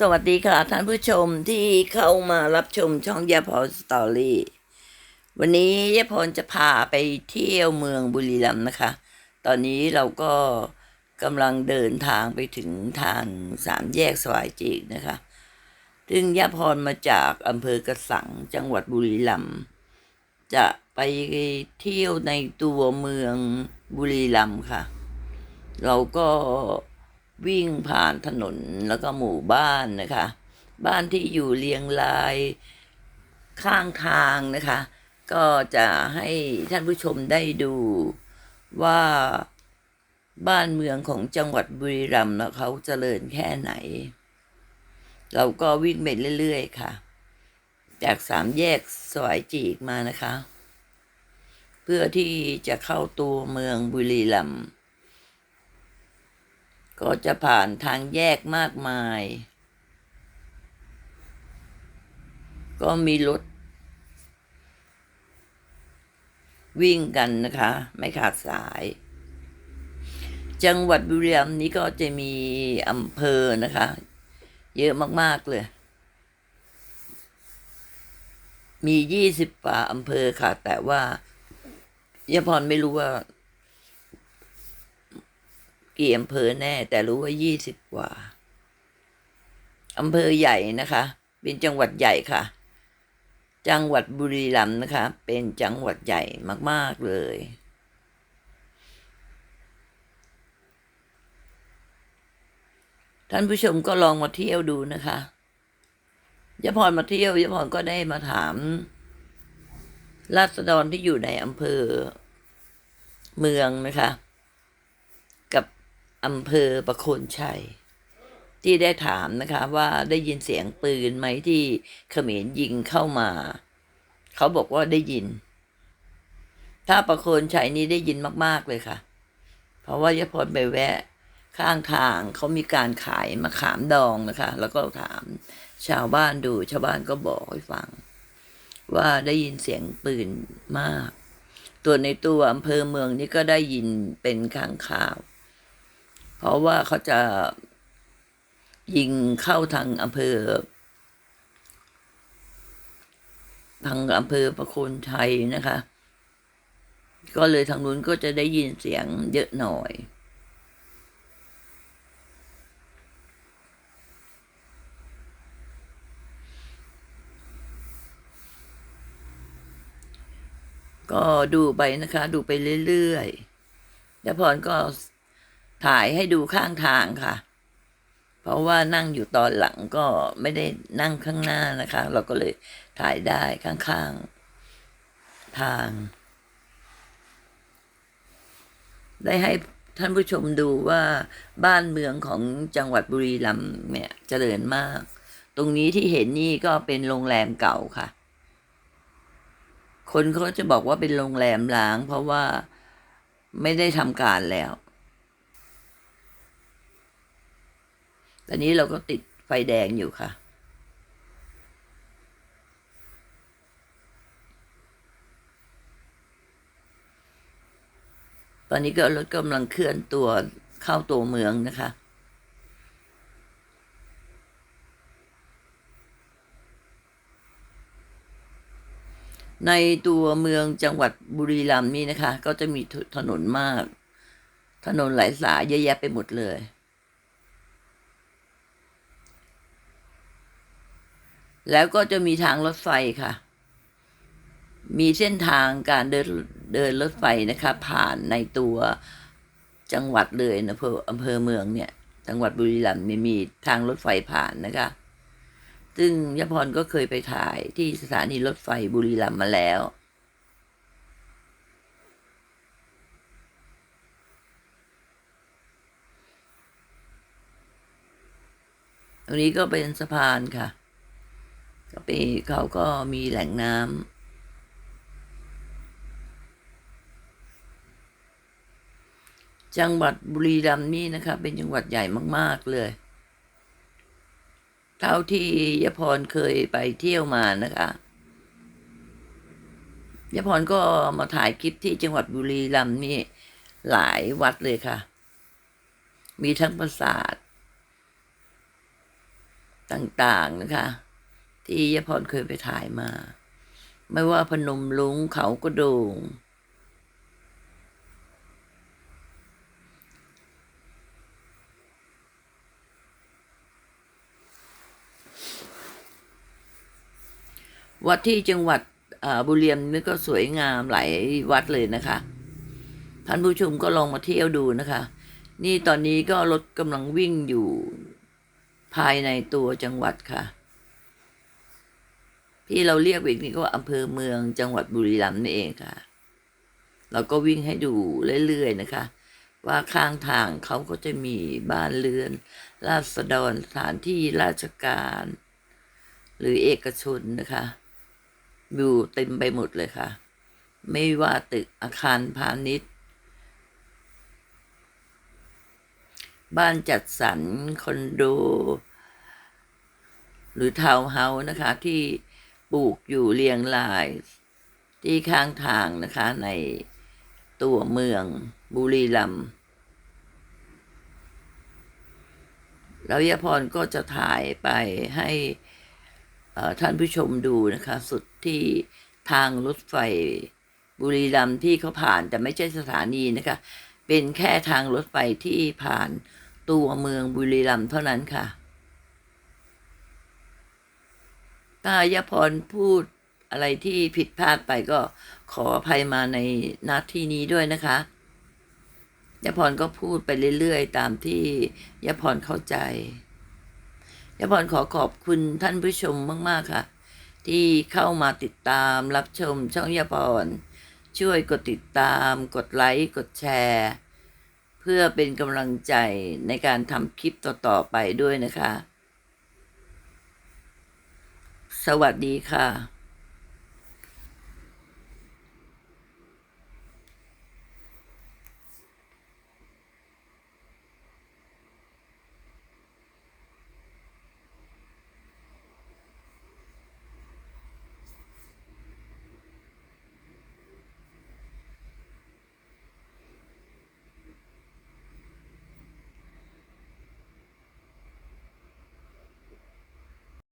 สวัสดีค่ะ ท่านผู้ชมที่เข้ามารับชมช่องยาพรสตอรี่ วันนี้ยาพรจะพาไปเที่ยวเมืองบุรีรัมย์นะคะ ตอนนี้เราก็กำลังเดินทางไปถึงทางสามแยกสวายจีกนะคะ ซึ่งยาพรมาจากอำเภอกระสังจังหวัดบุรีรัมย์จะไปเที่ยวในตัวเมืองบุรีรัมย์ค่ะ เราก็ วิ่งผ่านถนนแล้วก็หมู่บ้านนะคะ บ้านที่อยู่เรียงรายข้างทางนะคะ ก็จะให้ท่านผู้ชมได้ดูว่าบ้านเมืองของจังหวัดบุรีรัมย์นะเขาเจริญแค่ไหน เราก็วิ่งไปเรื่อยๆค่ะ จากสามแยกสวายจีกมานะคะ เพื่อที่จะเข้าตัวเมืองบุรีรัมย์ ก็จะผ่านทางแยกมากมาย ก็มีรถวิ่งกันนะคะ ไม่ขาดสาย จังหวัดบุรีรัมย์นี้ก็จะมีอำเภอนะคะ เยอะมาก ๆ เลย มียี่สิบกว่าอำเภอค่ะ แต่ว่ายาพรไม่รู้ว่า กี่อำเภอแน่ แต่รู้ว่ายี่สิบกว่าอำเภอใหญ่นะคะ เป็นจังหวัดใหญ่ค่ะ จังหวัดบุรีรัมย์นะคะ เป็นจังหวัดใหญ่มาก ๆ เลย ท่านผู้ชมก็ลองมาเที่ยวดูนะคะยะพรมาเที่ยวยะพรก็ได้มาถามราษฎรที่อยู่ในอำเภอเมืองนะคะ อำเภอประโคนชัย ที่ได้ถามนะคะว่าได้ยินเสียงปืนไหมที่เขมรยิงเข้ามา เขาบอกว่าได้ยิน ถ้าประโคนชัยนี่ได้ยินมาก ๆ เลยค่ะ เพราะว่ายพรไปแวะข้างทางเขามีการขายมะขามดองนะคะ แล้วก็ถามชาวบ้านดูชาวบ้านก็บอกให้ฟัง ว่าได้ยินเสียงปืนมาก ตัวในตัวอำเภอเมืองนี่ก็ได้ยินเป็นครั้งข่าว เพราะว่าเขาจะยิงเข้าทางอำเภอ ทางอำเภอประโคนชัยนะคะ ก็เลยทางนู้นก็จะได้ยินเสียงเยอะหน่อยก็ดูไปนะคะ ดูไปเรื่อยๆแล้วพรก็ ถ่ายให้ดูข้างทางค่ะ เพราะว่านั่งอยู่ตอนหลังก็ไม่ได้นั่งข้างหน้านะคะ เราก็เลยถ่ายได้ข้างๆทาง ได้ให้ท่านผู้ชมดูว่าบ้านเมืองของจังหวัดบุรีรัมย์เนี่ยเจริญมาก ตรงนี้ที่เห็นนี่ก็เป็นโรงแรมเก่าค่ะ คนเขาจะบอกว่าเป็นโรงแรมล้าง เพราะว่าไม่ได้ทำการแล้ว ตอนนี้เราก็ติดไฟแดงอยู่ค่ะ ตอนนี้ก็รถกำลังเคลื่อนตัวเข้าตัวเมืองนะคะ ในตัวเมืองจังหวัดบุรีรัมย์นี่นะคะ ก็จะมีถนนมาก ถนนหลายสายเยอะแยะไปหมดเลย แล้วก็จะมีทางรถไฟค่ะ มีเส้นทางการเดินเดินรถไฟนะคะ ผ่านในตัวจังหวัดเลยนะอำเภออำเภอเมืองเนี่ย จังหวัดบุรีรัมย์มีทางรถไฟผ่านนะคะ ซึ่งยพรก็เคยไปถ่ายที่สถานีรถไฟบุรีรัมย์มาแล้วตรงนี้ก็เป็นสะพานค่ะ ก็ไปเขาก็มีแหล่งน้ำจังหวัดบุรีรัมย์นี่นะคะ เป็นจังหวัดใหญ่มาก ๆ เลย เท่าที่ยพรเคยไปเที่ยวมานะคะยพรก็มาถ่ายคลิปที่จังหวัดบุรีรัมย์นี่หลายวัดเลยค่ะ มีทั้งปราสาทต่างๆนะคะ ที่ยาพรเคยไปถ่ายมา ไม่ว่าพนมลุงเขากระโดงวัดที่จังหวัดบุรีรัมย์นี่ก็สวยงามหลายวัดเลยนะคะ ท่านผู้ชมก็ลองมาเที่ยวดูนะคะ นี่ตอนนี้ก็รถกำลังวิ่งอยู่ภายในตัวจังหวัดค่ะ ที่เราเรียกอีกนี่ก็ว่าอำเภอเมืองจังหวัดบุรีรัมย์นี่เองค่ะ เราก็วิ่งให้ดูเรื่อยๆนะคะ ว่าข้างทางเขาก็จะมีบ้านเรือน ราษฎรสถานที่ราชการ หรือเอกชนนะคะอยู่เต็มไปหมดเลยค่ะ ไม่ว่าตึกอาคารพาณิชย์ บ้านจัดสรรคอนโด หรือทาวน์เฮาส์นะคะที่ ปลูกอยู่เรียงราย ที่ข้างทางนะคะในตัวเมืองบุรีรัมย์แล้วยายพรก็จะถ่ายไปให้ท่านผู้ชมดูนะคะ สุดที่ทางรถไฟบุรีรัมย์ที่เขาผ่านแต่ไม่ใช่สถานีนะคะ เป็นแค่ทางรถไฟที่ผ่านตัวเมืองบุรีรัมย์เท่านั้นค่ะ ถ้ายาพรพูดอะไรที่ผิดพลาดไปก็ขออภัยมาในนาทีนี้ด้วยนะคะยาพรก็พูดไปเรื่อยๆ ตามที่ยาพรเข้าใจยาพรขอขอบคุณท่านผู้ชมมาก ๆ ค่ะ ที่เข้ามาติดตามรับชมช่องยาพร ช่วยกดติดตาม กดไลค์กดแชร์ เพื่อเป็นกำลังใจในการทำคลิปต่อ ๆ ไปด้วยนะคะ สวัสดีค่ะ